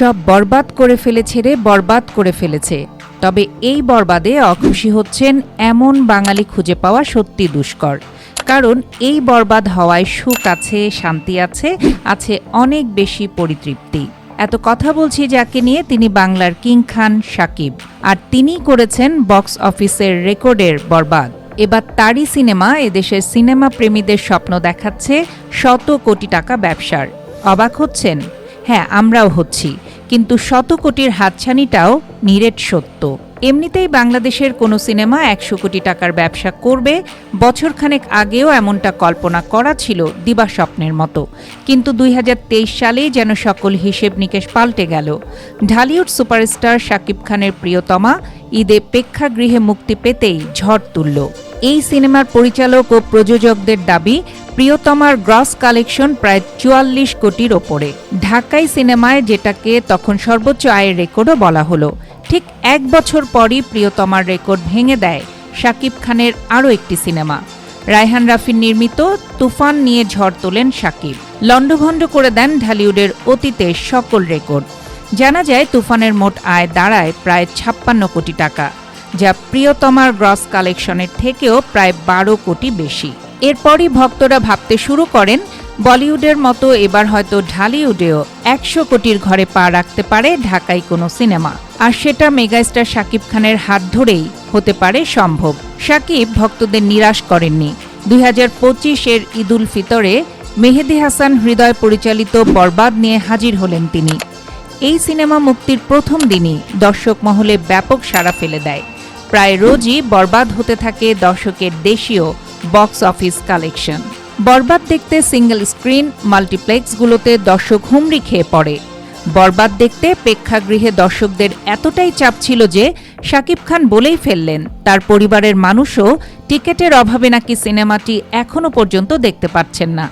সব বরবাদ করে ফেলেছে রে, বরবাদ করে ফেলেছে। তবে এই বরবাদে অখুশি হচ্ছেন এমন বাঙালি খুঁজে পাওয়া সত্যি দুষ্কর। কারণ এই বরবাদ হওয়ায় সুখ আছে, শান্তি আছে আছে অনেক বেশি পরিতৃপ্তি। এত কথা বলছি যাকে নিয়ে তিনি বাংলার কিং খান সাকিব। আর তিনি করেছেন বক্স অফিসের রেকর্ডের বরবাদ। এবার তারই সিনেমা এদেশের সিনেমা প্রেমীদের স্বপ্ন দেখাচ্ছে শত কোটি টাকা ব্যবসার। অবাক হচ্ছেন? হ্যাঁ আমরাও হচ্ছি। কিন্তু শত কোটির হাতছানিটাও নিরেট সত্য। এমনিতেই বাংলাদেশের কোনো সিনেমা একশো কোটি টাকার ব্যবসা করবে, বছরখানেক আগেও এমনটা কল্পনা করা ছিল দিবা স্বপ্নের মতো। কিন্তু দুই হাজার তেইশ সালেই যেন সকল হিসেব নিকেশ পাল্টে গেল। ঢালিউড সুপারস্টার শাকিব খানের প্রিয়তমা ঈদে প্রেক্ষাগৃহে মুক্তি পেতেই ঝড় তুলল। এই সিনেমার পরিচালক ও প্রযোজকদের দাবি, প্রিয়তমার গ্রস কালেকশন প্রায় চুয়াল্লিশ কোটির ওপরে। ঢাকাই সিনেমায় যেটাকে তখন সর্বোচ্চ আয়ের রেকর্ডও বলা হলো। ঠিক এক বছর পরই প্রিয়তমার রেকর্ড ভেঙে দেয় শাকিব খানের আরও একটি সিনেমা। রায়হান রাফির নির্মিত তুফান নিয়ে ঝড় তোলেন শাকিব। লণ্ডভণ্ড করে দেন ঢালিউডের অতীতের সকল রেকর্ড। জানা যায়, তুফানের মোট আয় দাঁড়ায় প্রায় ছাপ্পান্ন কোটি টাকা, যা প্রিয়তমার গ্রস কালেকশনের থেকেও প্রায় বারো কোটি বেশি। এরপরই ভক্তরা ভাবতে শুরু করেন, বলিউডের মতো এবার হয়তো ঢালিউডেও একশো কোটির ঘরে পা রাখতে পারে ঢাকায় কোনো সিনেমা। আর সেটা মেগাস্টার শাকিব খানের হাত ধরেই হতে পারে সম্ভব। শাকিব ভক্তদের নিরাশ করেননি। দুই হাজার পঁচিশের ঈদুল ফিতরে মেহেদি হাসান হৃদয় পরিচালিত বরবাদ নিয়ে হাজির হলেন তিনি। এই সিনেমা মুক্তির প্রথম দিনই দর্শক মহলে ব্যাপক সাড়া ফেলে দেয়। প্রায় রোজই বরবাদ হতে থাকে দর্শকের দেশীয় বক্স অফিস কালেকশন। বরবাদ দেখতে সিঙ্গেল স্ক্রিন, মাল্টিপ্লেক্সগুলোতে দর্শক হুমড়ি খেয়ে পড়ে। বরবাদ দেখতে প্রেক্ষাগৃহে দর্শকদের এতটাই চাপ ছিল যে শাকিব খান বলেই ফেললেন, তার পরিবারের মানুষও টিকেটের অভাবে নাকি সিনেমাটি এখনও পর্যন্ত দেখতে পাচ্ছেন না।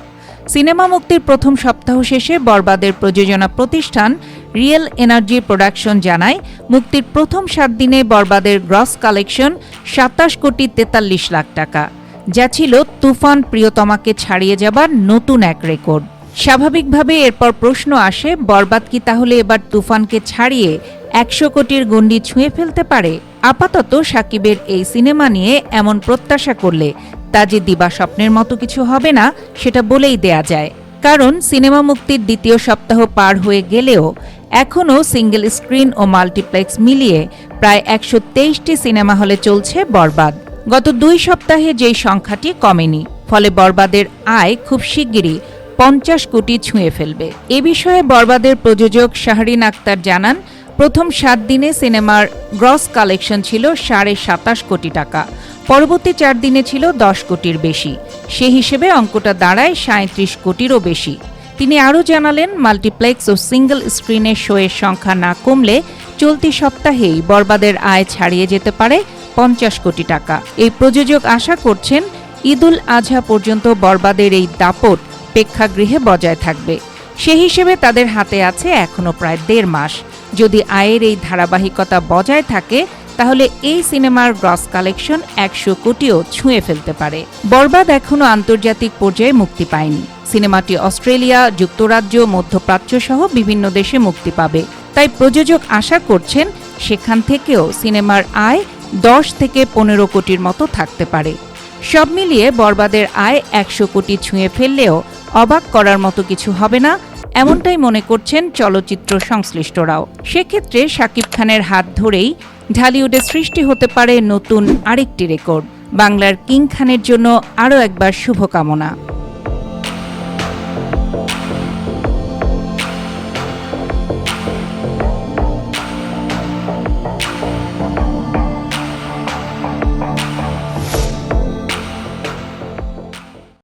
সিনেমা মুক্তির প্রথম সপ্তাহ শেষে বরবাদের প্রযোজনা প্রতিষ্ঠান রিয়েল এনার্জি প্রোডাকশন জানায়, মুক্তির প্রথম সাত দিনে বরবাদের গ্রস কালেকশন সাতাশ কোটি তেতাল্লিশ লাখ টাকা, যা ছিল তুফান প্রিয়তমাকে ছাড়িয়ে যাবার নতুন এক রেকর্ড। স্বাভাবিকভাবে এরপর প্রশ্ন আসে, বরবাদ কি তাহলে এবার তুফানকে ছাড়িয়ে একশো কোটির গণ্ডি ছুঁয়ে ফেলতে পারে? আপাতত সাকিবের এই সিনেমা নিয়ে এমন প্রত্যাশা করলে তা যে দিবা স্বপ্নের মতো কিছু হবে না, সেটা বলেই দেয়া যায়। কারণ সিনেমা মুক্তির দ্বিতীয় সপ্তাহ পার হয়ে গেলেও এখনও সিঙ্গেল স্ক্রিন ও মাল্টিপ্লেক্স মিলিয়ে প্রায় একশো তেইশটি সিনেমা হলে চলছে বরবাদ। গত দুই সপ্তাহে যেই সংখ্যাটি কমেনি, ফলে বরবাদের আয় খুব শিগগিরই পঞ্চাশ কোটি ছুঁয়ে ফেলবে। এ বিষয়ে বরবাদের প্রযোজক শাহরিন আক্তার জানান, প্রথম সাত দিনে সিনেমার গ্রস কালেকশন ছিল সাড়ে সাতাশ কোটি টাকা। পরবর্তী চার দিনে ছিল দশ কোটির বেশি। সে হিসেবে অঙ্কটা দাঁড়ায় সাঁত্রিশ কোটিরও বেশি। তিনি আরও জানালেন, মাল্টিপ্লেক্স ও সিঙ্গেল স্ক্রিনের শোয়ের সংখ্যা না কমলে চলতি সপ্তাহেই বরবাদের আয় ছাড়িয়ে যেতে পারে পঞ্চাশ কোটি টাকা। এই প্রযোজক আশা করছেন, ঈদুল আজহা পর্যন্ত বরবাদের এই দাপট প্রেক্ষাগৃহে বজায় থাকবে। সে হিসেবে তাদের হাতে আছে এখনও প্রায় দেড় মাস। যদি আয়ের এই ধারাবাহিকতা বজায় থাকে তাহলে এই সিনেমার গ্রস কালেকশন একশো কোটিও ছুঁয়ে ফেলতে পারে। বরবাদ এখনও আন্তর্জাতিক পর্যায়ে মুক্তি পায়নি। সিনেমাটি অস্ট্রেলিয়া, যুক্তরাজ্য, মধ্যপ্রাচ্য সহ বিভিন্ন দেশে মুক্তি পাবে। তাই প্রযোজক আশা করছেন সেখান থেকেও সিনেমার আয় দশ থেকে পনেরো কোটির মতো থাকতে পারে। সব মিলিয়ে বরবাদের আয় একশো কোটি ছুঁয়ে ফেললেও অবাক করার মতো কিছু হবে না, এমনটাই মনে করছেন চলচ্চিত্র সংশ্লিষ্টরাও। সেক্ষেত্রে শাকিব খানের হাত ধরেই ঢালিউডে সৃষ্টি হতে পারে নতুন আরেকটি রেকর্ড। বাংলার কিং খানের জন্য আরও একবার শুভকামনা।